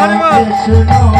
Hari